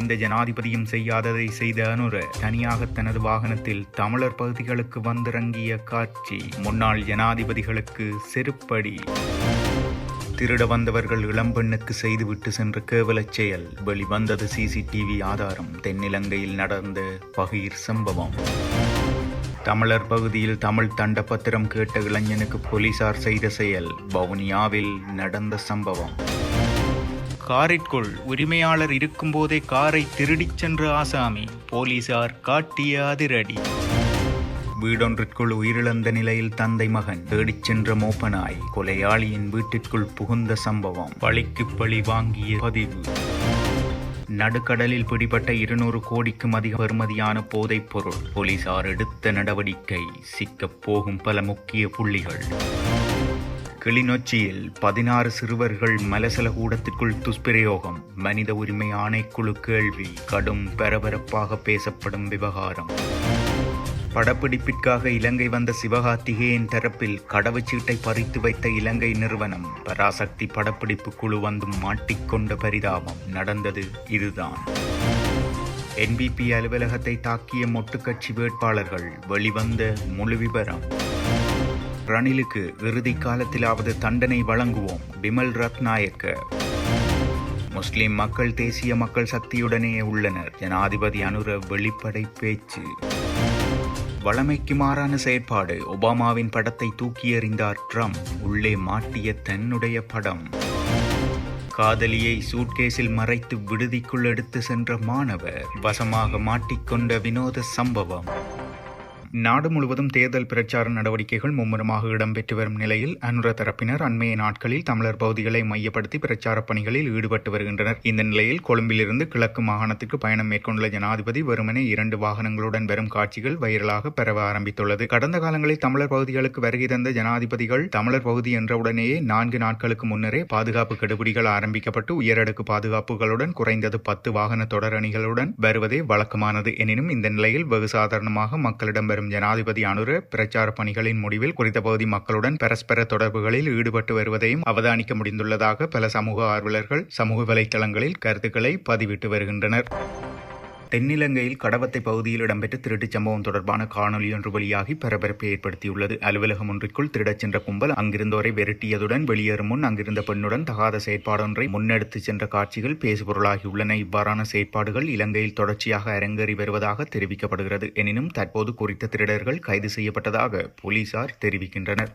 எந்த ஜனாதிபதியும் செய்யாததை செய்த அனுர தனியாக தனது வாகனத்தில் தமிழர் பகுதிகளுக்கு வந்திறங்கிய காட்சி. முன்னாள் ஜனாதிபதிகளுக்கு செருப்படி. திருட வந்தவர்கள் இளம்பெண்ணுக்கு செய்துவிட்டு சென்ற கேவலச் செயல். வெளிவந்தது சிசிடிவி ஆதாரம். தென்னிலங்கையில் நடந்த பகீர் சம்பவம். தமிழர் பகுதியில் தமிழ் தண்டப்பத்திரம் கேட்ட இளைஞனுக்கு போலீசார் செய்த செயல். வவுனியாவில் நடந்த சம்பவம். காரிற்குள் உரிமையாளர் இருக்கும்போதே காரை திருடிச் சென்ற ஆசாமி போலீசார் காட்டிய அதிரடி. வீடொன்றிற்குள் உயிரிழந்த நிலையில் தந்தை மகன் தேடிச் சென்ற மோப்பனாய் கொலையாளியின் வீட்டிற்குள் புகுந்த சம்பவம். பழிக்கு பழி வாங்கிய பதிவு. நடுக்கடலில் பிடிபட்ட இருநூறு கோடிக்கும் அதிக பெறுமதியான போதைப் பொருள். போலீசார் எடுத்த நடவடிக்கை சிக்கப் போகும் பல முக்கிய புள்ளிகள். கிளிநொச்சியில் பதினாறு சிறுவர்கள் மலசல கூடத்திற்குள் துஷ்பிரயோகம் மனித உரிமை ஆணைக்குழு கேள்வி கடும் பரபரப்பாக பேசப்படும் விவகாரம். படப்பிடிப்பிற்காக இலங்கை வந்த சிவகார்த்திகேயன் தரப்பில் கடவுச்சீட்டை பறித்து வைத்த இலங்கை நிறுவனம் பராசக்தி படப்பிடிப்பு குழு வந்தும் மாட்டிக்கொண்ட பரிதாபம் நடந்தது இதுதான். என்பிபி அலுவலகத்தை தாக்கிய மொட்டுக்கட்சி வேட்பாளர்கள் வெளிவந்த முழு விவரம். ரணிலுக்கு இறுதி காலத்திலாவது தண்டனை வழங்குவோம் பிமல் ரத்நாயக்க. முஸ்லிம் மக்கள் தேசிய மக்கள் சக்தியுடனே உள்ளனர். ஜனாதிபதி அனுர வெளிப்படை பேச்சு. வளமைக்கு மாறான செயற்பாடு. ஒபாமாவின் படத்தை தூக்கி எறிந்தார் ட்ரம்ப். உள்ளே மாட்டிய தன்னுடைய படம். காதலியை சூட்கேஸில் மறைத்து விடுதிக்குள் எடுத்து சென்ற மாணவர். வசமாக மாட்டிக்கொண்ட வினோத சம்பவம். நாடு முழுவதும் தேர்தல் பிரச்சார நடவடிக்கைகள் மும்முரமாக இடம்பெற்று வரும் நிலையில் அனுர தரப்பினர் அண்மைய நாட்களில் தமிழர் பகுதிகளை மையப்படுத்தி பிரச்சார பணிகளில் ஈடுபட்டு வருகின்றனர். இந்த நிலையில் கொழும்பிலிருந்து கிழக்கு மாகாணத்திற்கு பயணம் மேற்கொண்டுள்ள ஜனாதிபதி வெறுமனே இரண்டு வாகனங்களுடன் வரும் காட்சிகள் வைரலாக பரவ ஆரம்பித்துள்ளது. கடந்த காலங்களில் தமிழர் பகுதிகளுக்கு வருகை தந்த ஜனாதிபதிகள் தமிழர் பகுதி என்றவுடனேயே நான்கு நாட்களுக்கு முன்னரே பாதுகாப்பு கெடுபிடிகள் ஆரம்பிக்கப்பட்டு உயரடுக்கு பாதுகாப்புகளுடன் குறைந்தது பத்து வாகன தொடரணிகளுடன் வருவதே வழக்கமானது. எனினும் இந்த நிலையில் வெகு சாதாரணமாக மக்களிடம் வரும் ஜனாதிபதி அனுர பிரச்சார பணிகளின் முடிவில் குறித்த பகுதி மக்களுடன் பரஸ்பர தொடர்புகளில் ஈடுபட்டு வருவதையும் அவதானிக்க முடிந்துள்ளதாக பல சமூக ஆர்வலர்கள் சமூக வலைதளங்களில் கருத்துக்களை பதிவிட்டு வருகின்றனர். தென்னிலங்கையில் கடவத்தை பகுதியில் இடம்பெற்ற திருட்டுச் சம்பவம் தொடர்பான காணொலி ஒன்று வெளியாகி பரபரப்பை ஏற்படுத்தியுள்ளது. அலுவலகம் ஒன்றிற்குள் திருடச் சென்ற கும்பல் அங்கிருந்தோரை விரட்டியதுடன் வெளியேறும் முன் அங்கிருந்த பெண்ணுடன் தகாத செயற்பாடொன்றை முன்னெடுத்துச் சென்ற காட்சிகள் பேசுபொருளாகியுள்ளன. இவ்வாறான செயற்பாடுகள் இலங்கையில் தொடர்ச்சியாக அரங்கேறி வருவதாக தெரிவிக்கப்படுகிறது. எனினும் தற்போது குறித்த திருடர்கள் கைது செய்யப்பட்டதாக போலீசார் தெரிவிக்கின்றனர்.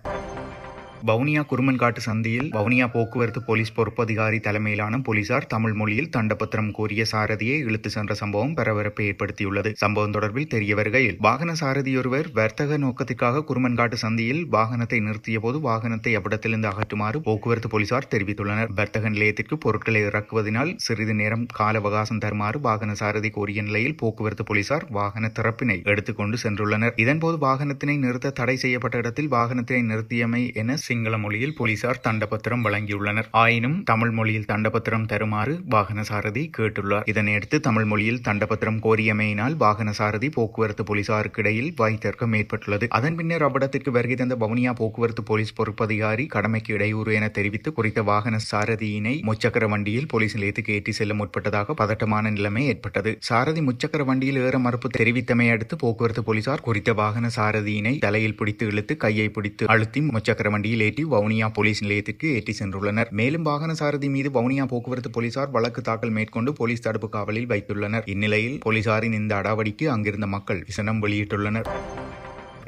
வவுனியா குருமன்காட்டு சந்தியில் வவுனியா போக்குவரத்து போலீஸ் பொறுப்பதிகாரி தலைமையிலான போலீசார் தமிழ் மொழியில் தண்டபத்திரம் கோரிய சாரதியை இழுத்து சென்ற சம்பவம் பரபரப்பை ஏற்படுத்தியுள்ளது. சம்பவம் தொடர்பில் தெரிய வருகையில் வாகன சாரதியொருவர் வர்த்தக நோக்கத்திற்காக குருமன்காட்டு சந்தியில் வாகனத்தை நிறுத்திய போது வாகனத்தை அவ்விடத்திலிருந்து அகற்றுமாறு போக்குவரத்து போலீசார் தெரிவித்துள்ளனர். வர்த்தக நிலையத்திற்கு பொருட்களை இறக்குவதனால் சிறிது நேரம் கால அவகாசம் தருமாறு வாகன சாரதி கோரிய நிலையில் போக்குவரத்து போலீசார் வாகன திறப்பினை எடுத்துக்கொண்டு சென்றுள்ளனர். இதன்போது வாகனத்தினை நிறுத்த தடை செய்யப்பட்ட இடத்தில் வாகனத்தினை நிறுத்தியமை என சிங்கள மொழியில் போலீசார் தண்டபத்திரம் வழங்கியுள்ளனர். ஆயினும் தமிழ் மொழியில் தண்டபத்திரம் தருமாறு வாகன சாரதி கேட்டுள்ளார். இதனையடுத்து தமிழ் மொழியில் தண்டபத்திரம் கோரியமையினால் வாகன சாரதி போக்குவரத்து போலீசாருக்கு இடையில் வாய்த்தர்க்கம் ஏற்பட்டுள்ளது. அதன் பின்னர் அவ்விடத்திற்கு வருகை தந்த வவுனியா போக்குவரத்து போலீஸ் பொறுப்பதிகாரி கடமைக்கு இடையூறு என தெரிவித்து குறித்த வாகன சாரதியினை முச்சக்கர வண்டியில் போலீஸ் நிலையத்துக்கு ஏற்றி செல்ல முற்பட்டதாக பதட்டமான நிலைமை ஏற்பட்டது. சாரதி முச்சக்கர வண்டியில் ஏற மறுப்பு தெரிவித்தமை அடுத்து போக்குவரத்து போலீசார் குறித்த வாகன சாரதியினை தலையில் பிடித்து இழுத்து கையை பிடித்து அழுத்தி முச்சக்கர வண்டியில் ரிலேட்டிவ் வவுனியா போலீஸ் நிலையத்திற்கு ஏற்றி சென்றுள்ளனர். மேலும் வாகன சாரதி மீது வவுனியா போக்குவரத்து போலீசார் வழக்கு தாக்கல் மேற்கொண்டு போலீஸ் தடுப்பு காவலில் வைத்துள்ளனர். இந்நிலையில் போலீசாரின் இந்த அடாவடிக்கு அங்கிருந்த மக்கள் விசனம் வெளியிட்டுள்ளனர்.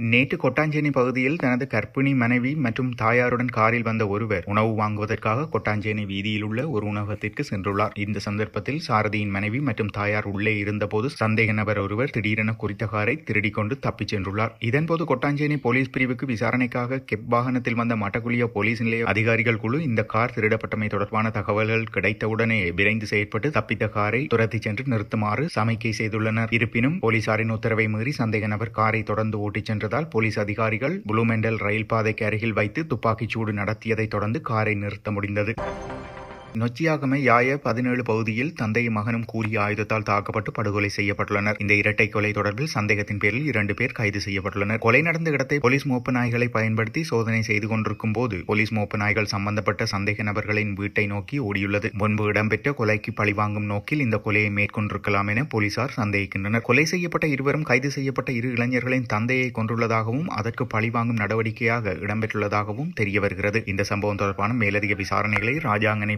நேற்று கொட்டாஞ்சேனி பகுதியில் தனது கர்ப்பிணி மனைவி மற்றும் தாயாருடன் காரில் வந்த ஒருவர் உணவு வாங்குவதற்காக கொட்டாஞ்சேனி வீதியில் உள்ள ஒரு உணவகத்திற்கு சென்றுள்ளார். இந்த சந்தர்ப்பத்தில் சாரதியின் மனைவி மற்றும் தாயார் உள்ளே இருந்தபோது சந்தேக நபர் ஒருவர் திடீரென குறித்த காரை திருடிக்கொண்டு தப்பிச் சென்றுள்ளார். இதன்போது கொட்டாஞ்சேனி போலீஸ் பிரிவுக்கு விசாரணைக்காக கெப் வாகனத்தில் வந்த மட்டக்குளிய போலீஸ் நிலைய அதிகாரிகள் குழு இந்த கார் திருடப்பட்டமை தொடர்பான தகவல்கள் கிடைத்தவுடனே விரைந்து செயற்பட்டு தப்பித்த காரை துரத்தி சென்று நிறுத்துமாறு சமிக்கை செய்துள்ளனர். இருப்பினும் போலீசாரின் உத்தரவை மீறி சந்தேக நபர் காரை தொடர்ந்து ஓட்டிச் சென்றதால் போலீஸ் அதிகாரிகள் புளூமெண்டல் ரயில் பாதைக்கு அருகில் வைத்து துப்பாக்கிச் சூடு நடத்தியதைத் தொடர்ந்து காரை நிறுத்த முடிந்தது. நொச்சியாகமை யாய பதினேழு பகுதியில் தந்தையும் மகனும் கூறிய ஆயுதத்தால் தாக்கப்பட்டு படுகொலை செய்யப்பட்டுள்ளனர். இந்த இரட்டை கொலை தொடர்பில் சந்தேகத்தின் பேரில் இரண்டு பேர் கைது செய்யப்பட்டுள்ளனர். கொலை நடந்த இடத்தை போலீஸ் மோப்பு நாய்களை பயன்படுத்தி சோதனை செய்து கொண்டிருக்கும் போது போலீஸ் மோப்பு நாய்கள் சம்பந்தப்பட்ட சந்தேக நபர்களின் வீட்டை நோக்கி ஓடியுள்ளது. முன்பு இடம்பெற்ற கொலைக்கு பழிவாங்கும் நோக்கில் இந்த கொலையை மேற்கொண்டிருக்கலாம் என போலீசார் சந்தேகிக்கின்றனர். கொலை செய்யப்பட்ட இருவரும் கைது செய்யப்பட்ட இரு இளைஞர்களின் தந்தையை கொன்றுள்ளதாகவும் அதற்கு பழிவாங்கும் நடவடிக்கையாக இடம்பெற்றுள்ளதாகவும் தெரிய வருகிறது இந்த சம்பவம் தொடர்பான மேலதிக விசாரணைகளை ராஜாங்கனை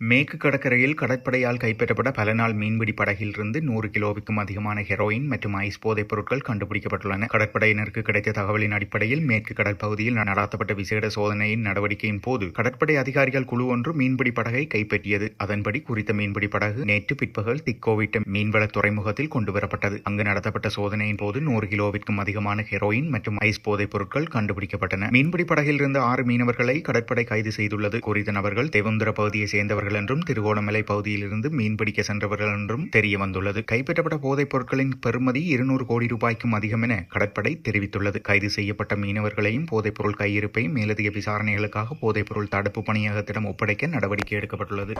மேற்கு கடற்கரையில் கடற்படையால் கைப்பற்றப்பட்ட பல நாள் மீன்பிடி படகிலிருந்து நூறு கிலோவுக்கும் அதிகமான ஹெரோயின் மற்றும் ஐஸ் போதைப் பொருட்கள் கண்டுபிடிக்கப்பட்டுள்ளன. கடற்படையினருக்கு கிடைத்த தகவலின் அடிப்படையில் மேற்கு கடல் பகுதியில் நடத்தப்பட்ட விசேட சோதனையின் நடவடிக்கையின் போது கடற்படை அதிகாரிகள் குழு ஒன்று மீன்பிடி படகை கைப்பற்றியது. அதன்படி குறித்த மீன்பிடி படகு நேற்று பிற்பகல் திக்கோவிட்ட மீன்வள துறைமுகத்தில் கொண்டுவரப்பட்டது. அங்கு நடத்தப்பட்ட சோதனையின் போது நூறு கிலோவிற்கும் அதிகமான ஹெரோயின் மற்றும் ஐஸ் போதைப் பொருட்கள் கண்டுபிடிக்கப்பட்டன. மீன்பிடி படகில் இருந்த ஆறு மீனவர்களை கடற்படை கைது செய்துள்ளது. குறித்த நபர்கள் தேவந்திர பகுதியை சேர்ந்தவர்கள் சென்றவர்கள் என்றும் திருகோணமலை பகுதியிலிருந்து மீன்பிடிக்க சென்றவர்கள் என்றும் தெரிய வந்துள்ளது. கைப்பற்றப்பட்ட போதைப் பொருட்களின் பெறுமதி இருநூறு கோடி ரூபாய்க்கும் அதிகம் என கடற்படை தெரிவித்துள்ளது. கைது செய்யப்பட்ட மீனவர்களையும் போதைப் பொருள் கையிருப்பையும் மேலதிக விசாரணைகளுக்காக போதைப் பொருள் தடுப்பு பணியகத்திடம் ஒப்படைக்க நடவடிக்கை எடுக்கப்பட்டுள்ளது.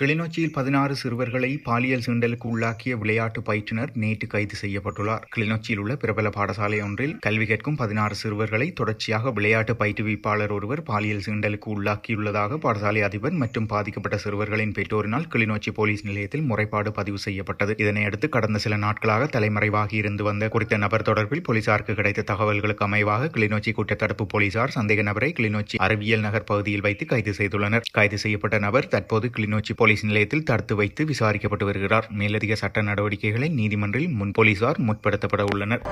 கிளிநொச்சியில் பதினாறு சிறுவர்களை பாலியல் சீண்டலுக்கு உள்ளாக்கிய விளையாட்டு பயிற்றுனர் நேற்று கைது செய்யப்பட்டுள்ளார். கிளிநொச்சியில் உள்ள பிரபல பாடசாலை ஒன்றில் கல்வி கேட்கும் பதினாறு சிறுவர்களை தொடர்ச்சியாக விளையாட்டு பயிற்றுவிப்பாளர் ஒருவர் பாலியல் சீண்டலுக்கு உள்ளாக்கியுள்ளதாக பாடசாலை அதிபர் மற்றும் பாதிக்கப்பட்ட சிறுவர்களின் பெற்றோரினால் கிளிநொச்சி போலீஸ் நிலையத்தில் முறைப்பாடு பதிவு செய்யப்பட்டது. இதனையடுத்து கடந்த சில நாட்களாக தலைமறைவாகி இருந்து வந்த குறித்த நபர் தொடர்பில் போலீசாருக்கு கிடைத்த தகவல்களுக்கு அமைவாக கிளிநொச்சி குற்றத்தடுப்பு போலீசார் சந்தேக நபரை கிளிநொச்சி அறிவியல் நகர் பகுதியில் வைத்து கைது செய்துள்ளனர். கைது செய்யப்பட்ட நபர் தற்போது கிளிநொச்சி போலீஸ் நிலையத்தில் தடுத்து வைத்து விசாரிக்கப்பட்டு வருகிறார். மேலதிக சட்ட நடவடிக்கைகளை நீதிமன்றில் முன் போலீசார் முற்படுத்தப்பட உள்ளனர்.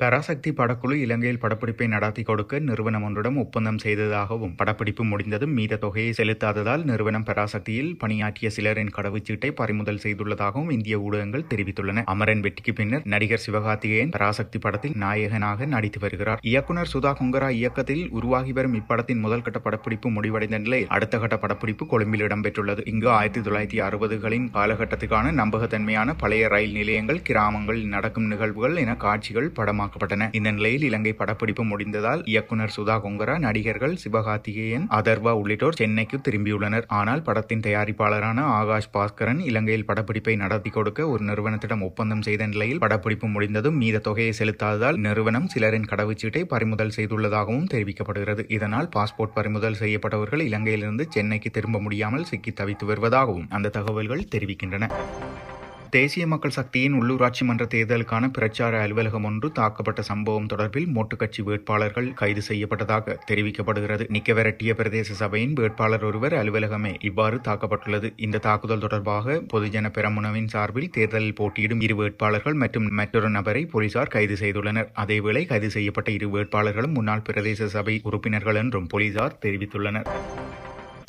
பராசக்தி படக்குழு இலங்கையில் படப்பிடிப்பை நடத்தி கொடுக்க நிறுவனம் ஒன்றிடம் ஒப்பந்தம் செய்ததாகவும் படப்பிடிப்பு முடிந்ததும் மீத தொகையை செலுத்தாததால் நிறுவனம் பராசக்தியில் பணியாற்றிய சிலரின் கடவுச்சீட்டை பறிமுதல் செய்துள்ளதாகவும் இந்திய ஊடகங்கள் தெரிவித்துள்ளன. அமரன் வெற்றிக்கு பின்னர் நடிகர் சிவகார்த்திகேயன் பராசக்தி படத்தில் நாயகனாக நடித்து வருகிறார். இயக்குனர் சுதா கொங்கரா இயக்கத்தில் உருவாகி வரும் இப்படத்தின் முதல் கட்ட படப்பிடிப்பு முடிவடைந்த நிலையில் அடுத்த கட்ட படப்பிடிப்பு கொழும்பில் இடம்பெற்றுள்ளது. இங்கு ஆயிரத்தி தொள்ளாயிரத்தி அறுபதுகளின் காலகட்டத்துக்கான நம்பகத்தன்மையான பழைய ரயில் நிலையங்கள் கிராமங்கள் நடக்கும் நிகழ்வுகள் என காட்சிகள் படமாக படமாக்கப்பட்டன இந்த நிலையில் இலங்கை படப்பிடிப்பு முடிந்ததால் இயக்குனர் சுதா கொங்கரா நடிகர்கள் சிவகார்த்திகேயன் அதர்வா உள்ளிட்டோர் சென்னைக்கு திரும்பியுள்ளனர். ஆனால் படத்தின் தயாரிப்பாளரான ஆகாஷ் பாஸ்கரன் இலங்கையில் படப்பிடிப்பை நடத்தி கொடுக்க ஒரு நிறுவனத்திடம் ஒப்பந்தம் செய்த நிலையில் படப்பிடிப்பு முடிந்ததும் மீத தொகையை செலுத்தாததால் நிறுவனம் சிலரின் கடவுச்சீட்டை பறிமுதல் செய்துள்ளதாகவும் தெரிவிக்கப்படுகிறது. இதனால் பாஸ்போர்ட் பறிமுதல் செய்யப்பட்டவர்கள் இலங்கையிலிருந்து சென்னைக்கு திரும்ப முடியாமல் சிக்கி தவித்து வருவதாகவும் அந்த தகவல்கள் தெரிவிக்கின்றன. தேசிய மக்கள் சக்தியின் உள்ளூராட்சி மன்ற தேர்தலுக்கான பிரச்சார அலுவலகம் ஒன்று தாக்கப்பட்ட சம்பவம் தொடர்பில் மோட்டுக்கட்சி வேட்பாளர்கள் கைது செய்யப்பட்டதாக தெரிவிக்கப்படுகிறது. நிக்கவரட்டிய பிரதேச சபையின் வேட்பாளர் ஒருவர் அலுவலகமே இவ்வாறு தாக்கப்பட்டுள்ளது. இந்த தாக்குதல் தொடர்பாக பொதுஜன பெரமுனவின் சார்பில் தேர்தலில் போட்டியிடும் இரு வேட்பாளர்கள் மற்றும் மற்றொரு நபரை போலீசார் கைது செய்துள்ளனர். அதேவேளை கைது செய்யப்பட்ட இரு வேட்பாளர்களும் முன்னாள் பிரதேச சபை உறுப்பினர்கள் என்றும் போலீசார் தெரிவித்துள்ளனர்.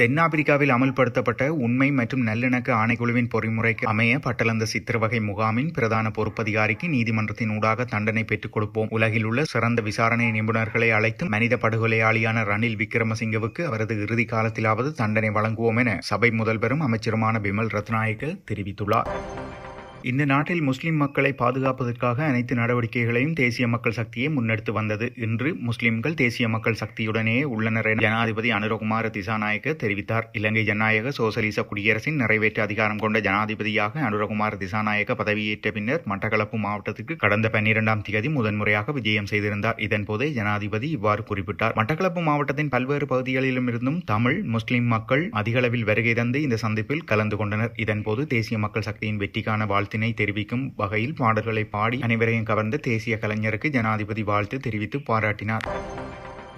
தென்னாப்பிரிக்காவில் அமல்படுத்தப்பட்ட உண்மை மற்றும் நல்லிணக்க ஆணைக்குழுவின் பொறிமுறைக்கு அமைய பட்டலந்த சித்திரவகை முகாமின் பிரதான பொறுப்பதிகாரிக்கு நீதிமன்றத்தின் ஊடாக தண்டனை பெற்றுக் கொடுப்போம். உலகில் உள்ள சிறந்த விசாரணை நிபுணர்களை அழைத்து மனித படுகொலையாளியான ரணில் விக்ரமசிங்கவுக்கு அவரது இறுதி காலத்திலாவது தண்டனை வழங்குவோம் என சபை முதல்வரும் அமைச்சருமான பிமல் ரத்நாயக்க தெரிவித்துள்ளார். இந்த நாட்டில் முஸ்லிம் மக்களை பாதுகாப்பதற்காக அனைத்து நடவடிக்கைகளையும் தேசிய மக்கள் சக்தியை முன்னெடுத்து வந்தது. இன்று முஸ்லிம்கள் தேசிய மக்கள் சக்தியுடனே உள்ளனர் என ஜனாதிபதி அனுரகுமார திசாநாயக்க தெரிவித்தார். இலங்கை ஜனநாயக சோசலிச குடியரசின் நிறைவேற்ற அதிகாரம் கொண்ட ஜனாதிபதியாக அனுரகுமார திசாநாயக்க பதவியேற்ற பின்னர் மட்டக்களப்பு மாவட்டத்திற்கு கடந்த பன்னிரெண்டாம் தேதி முதன்முறையாக விஜயம் செய்திருந்தார். இதன்போதே ஜனாதிபதி இவ்வாறு குறிப்பிட்டார். மட்டக்களப்பு மாவட்டத்தின் பல்வேறு பகுதிகளிலும் இருந்தும் தமிழ் முஸ்லிம் மக்கள் அதிகளவில் வருகை தந்து இந்த சந்திப்பில் கலந்து கொண்டனர். இதன்போது தேசிய மக்கள் சக்தியின் வெற்றிக்கான வாழ்த்து வாழ்த்தினை தெரிவிக்கும் வகையில் பாடல்களை பாடி அனைவரையும் கவர்ந்த தேசிய கலைஞருக்கு ஜனாதிபதி வாழ்த்து தெரிவித்து பாராட்டினார்.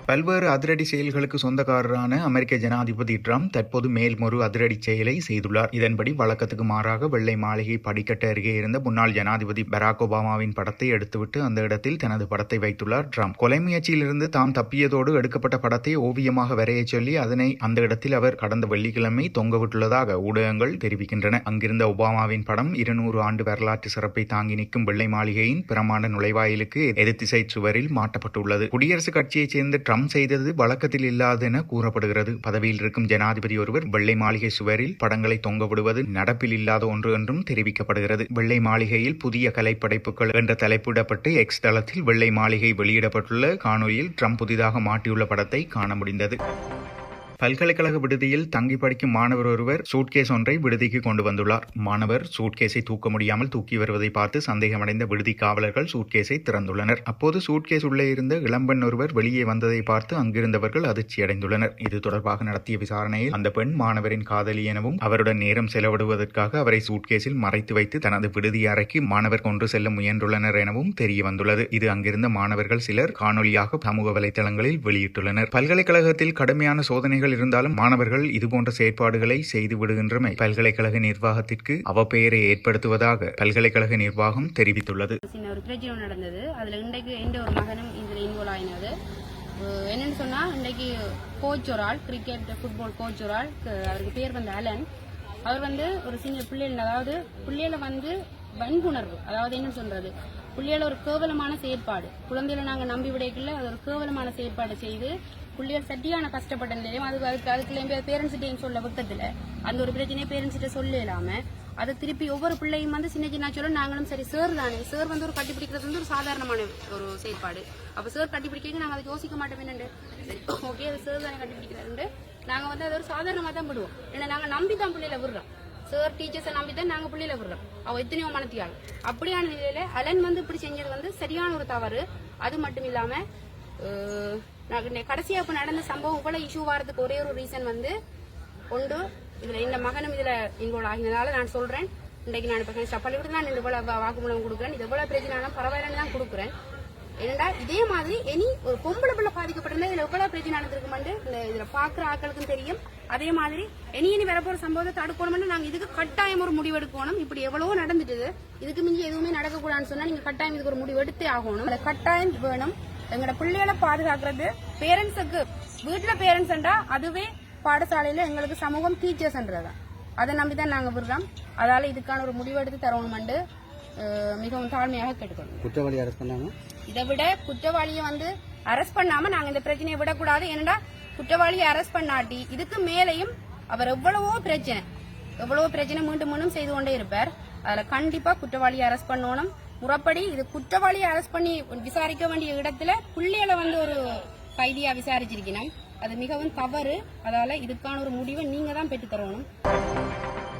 பல்வேறு அதிரடி செயல்களுக்கு சொந்தக்காரரான அமெரிக்க ஜனாதிபதி ட்ரம்ப் தற்போது மேல்மொரு அதிரடி செயலை செய்துள்ளார். இதன்படி வழக்கத்துக்கு மாறாக வெள்ளை மாளிகை படிக்கட்டு அருகே இருந்த முன்னாள் ஜனாதிபதி பராக் ஒபாமாவின் படத்தை எடுத்துவிட்டு அந்த இடத்தில் தனது படத்தை வைத்துள்ளார் ட்ரம்ப். கொலை முயற்சியிலிருந்து தாம் தப்பியதோடு எடுக்கப்பட்ட படத்தை ஓவியமாக வரையச் சொல்லி அதனை அந்த இடத்தில் அவர் கடந்த வெள்ளிக்கிழமை தொங்கவிட்டுள்ளதாக ஊடகங்கள் தெரிவிக்கின்றன. அங்கிருந்த ஒபாமாவின் படம் இருநூறு ஆண்டு வரலாற்று சிறப்பை தாங்கி நிற்கும் வெள்ளை மாளிகையின் பிரமாண்ட நுழைவாயிலுக்கு எதிர்த்திசை சுவரில் மாட்டப்பட்டுள்ளது. குடியரசுக் கட்சியைச் சேர்ந்த ட்ரம்ப் ட்ரம்ப் செய்தது வழக்கத்தில் இல்லாது என கூறப்படுகிறது. பதவியில் இருக்கும் ஜனாதிபதி ஒருவர் வெள்ளை மாளிகை சுவரில் படங்களை தொங்க விடுவது நடப்பில் இல்லாத ஒன்று என்றும் தெரிவிக்கப்படுகிறது. வெள்ளை மாளிகையில் புதிய கலைப்படைப்புகள் என்ற தலைப்பிடப்பட்டு எக்ஸ் தளத்தில் வெள்ளை மாளிகை வெளியிடப்பட்டுள்ள காணொலியில் ட்ரம்ப் புதிதாக மாட்டியுள்ள படத்தை காண முடிந்தது. பல்கலைக்கழக விடுதியில் தங்கி படிக்கும் மாணவர் ஒருவர் சூட்கேஸ் ஒன்றை விடுதிக்கு கொண்டு வந்துள்ளார். மாணவர் சூட்கேஸை தூக்க முடியாமல் தூக்கி வருவதை பார்த்து சந்தேகமடைந்த விடுதி காவலர்கள் சூட்கேஸை திறந்துள்ளனர். அப்போது சூட்கேஸ் உள்ளே இருந்த இளம்பெண் ஒருவர் வெளியே வந்ததை பார்த்து அங்கிருந்தவர்கள் அதிர்ச்சியடைந்துள்ளனர் இது தொடர்பாக நடத்திய விசாரணையில் அந்த பெண் மாணவரின் காதலி எனவும் அவருடன் நேரம் செலவிடுவதற்காக அவரை சூட்கேஸில் மறைத்து வைத்து தனது விடுதி அறைக்கு மாணவர் கொண்டு செல்ல முயன்றுள்ளனர் எனவும் தெரிய வந்துள்ளது இது அங்கிருந்த மாணவர்கள் சிலர் காணொலியாக சமூக வலைதளங்களில் வெளியிட்டுள்ளனர். பல்கலைக்கழகத்தில் கடுமையான சோதனைகள் இருந்தாலும் மாணவர்கள் இதுபோன்ற செயற்பாடுகளை செய்து விடுகின்றமை பல்கலைக்கழக நிர்வாகத்திற்கு அவப்பெயரை ஏற்படுத்துவதாக பல்கலைக்கழக நிர்வாகம் தெரிவித்துள்ளது. சின்ன ஒரு பிரச்சனை நடந்தது. அதில் இன்றைக்கு எந்த ஒரு மகனும் இதில் இன்வால்வ் ஆயினது. என்னன்னு சொன்னால் இன்றைக்கு கோச் ஒரு ஆள் கிரிக்கெட் ஃபுட்பால் கோச் ஒரு ஆள் அவருக்கு பேர் வந்து அலன். அவர் வந்து ஒரு சின்ன பிள்ளைகள் அதாவது பிள்ளைகளை வந்து வன்புணர்வு அதாவது என்ன சொல்றது பிள்ளைகள ஒரு கேவலமான செயற்பாடு. குழந்தையில நாங்கள் நம்பி விடைக்குள்ள அது ஒரு கேவலமான செயற்பாடு செய்து பிள்ளைகள் சட்டியான கஷ்டப்பட்ட நிலையும் அது அதுக்கு அதுக்குள்ள பேரண்ட்ஸ்கிட்டையும் சொல்ல விட்டதில்ல. அந்த ஒரு பிரச்சனையை பேரண்ட்ஸ்கிட்ட சொல்ல இல்லாம அதை திருப்பி ஒவ்வொரு பிள்ளையும் வந்து சின்ன சின்ன சொல்ல நாங்களும் சரி சார் தானே. சார் வந்து ஒரு கட்டி பிடிக்கிறது வந்து ஒரு சாதாரணமான ஒரு செயற்பாடு. அப்ப சார் கட்டி பிடிக்கிறது நாங்க அதை யோசிக்க மாட்டோம் என்னண்டு? சரி ஓகே அது சார் தானே கட்டி பிடிக்கிறாரு நாங்க வந்து அதை ஒரு சாதாரணமா தான் விடுவோம். ஏன்னா நாங்க நம்பி தான் பிள்ளையில விடுறோம். சார் டீச்சர்ஸை நம்பி தான் நாங்கள் பிள்ளையில விடுறோம். அவள் எத்தனையோ மனத்தியாள் அப்படியான நிலையில அலன் வந்து இப்படி செஞ்சது வந்து சரியான ஒரு தவறு. அது மட்டும் இல்லாம நான் கடைசியா இப்ப நடந்த சம்பவம் இவ்வளவு இஷ்யூ வரதுக்கு ஒரே ஒரு ரீசன் வந்து ஒன்று இதுல இந்த மகனும் இதுல இன்வால்வ் ஆகினதால நான் சொல்றேன். இன்றைக்கு நான் இப்ப பள்ளிக்கூடத்தில் நான் இந்த இவ்வளவு வாக்குமூலம் கொடுக்குறேன். இது எவ்வளவு பிரச்சனை பரவாயில்லன்னு தான் கொடுக்குறேன். ஏன்னா இதே மாதிரி இனி ஒரு பொம்பளை பிள்ளை பாதிக்கப்பட்டிருந்தா இதுல எவ்வளவு பிரச்சனை நடந்திருக்குமெண்டு இதுல பாக்குற ஆட்களுக்கும் தெரியும். அதே மாதிரி இனி இனி வரப்போற சம்பவத்தை தடுக்கணும்னு நாங்க இதுக்கு கட்டாயம் ஒரு முடிவு எடுக்கணும். இப்படி எவ்வளவோ நடந்துட்டு இதுக்கு மிஞ்சி எதுவுமே நடக்கக்கூடாதுன்னு சொன்னா நீங்க கட்டாயம் இதுக்கு ஒரு முடிவு எடுத்தே ஆகணும். அதுல கட்டாயம் வேணும். எங்களோட பிள்ளைகளை பாதுகாக்கிறது. பேரண்ட்ஸுக்கு வீட்டுல பேரண்ட்ஸ்ன்றா அதுவே பாடசாலையில எங்களுக்கு சமூகம் டீச்சர்ஸ்ன்றதான் அதை நம்பி தான் நாங்கள் விடுறோம். அதால இதுக்கான ஒரு முடிவெடுத்து தரணுமெண்டு மிகவும் தாழ்மையாக கேட்டுக்கொள்ளும் குற்றவாளி அரெஸ்ட் பண்ணாங்க? இதை விட குற்றவாளியை வந்து அரெஸ்ட் பண்ணாம நாங்க இந்த பிரச்சனையை விடக்கூடாது. ஏன்னா குற்றவாளியை அரெஸ்ட் பண்ணாட்டி இதுக்கு மேலேயும் அவர் எவ்வளவோ பிரச்சனை எவ்வளவோ பிரச்சனை மீண்டும் மீண்டும் செய்து கொண்டே இருப்பார். அதுல கண்டிப்பா குற்றவாளியை அரெஸ்ட் பண்ணணும். முறைப்படி இது குற்றவாளியை அரெஸ்ட் பண்ணி விசாரிக்க வேண்டிய இடத்துல பிள்ளைகளை வந்து ஒரு கைதியா விசாரிச்சிருக்கணும். அது மிகவும் தவறு. அதால இதுக்கான ஒரு முடிவை நீங்க தான் பெற்று தரணும்.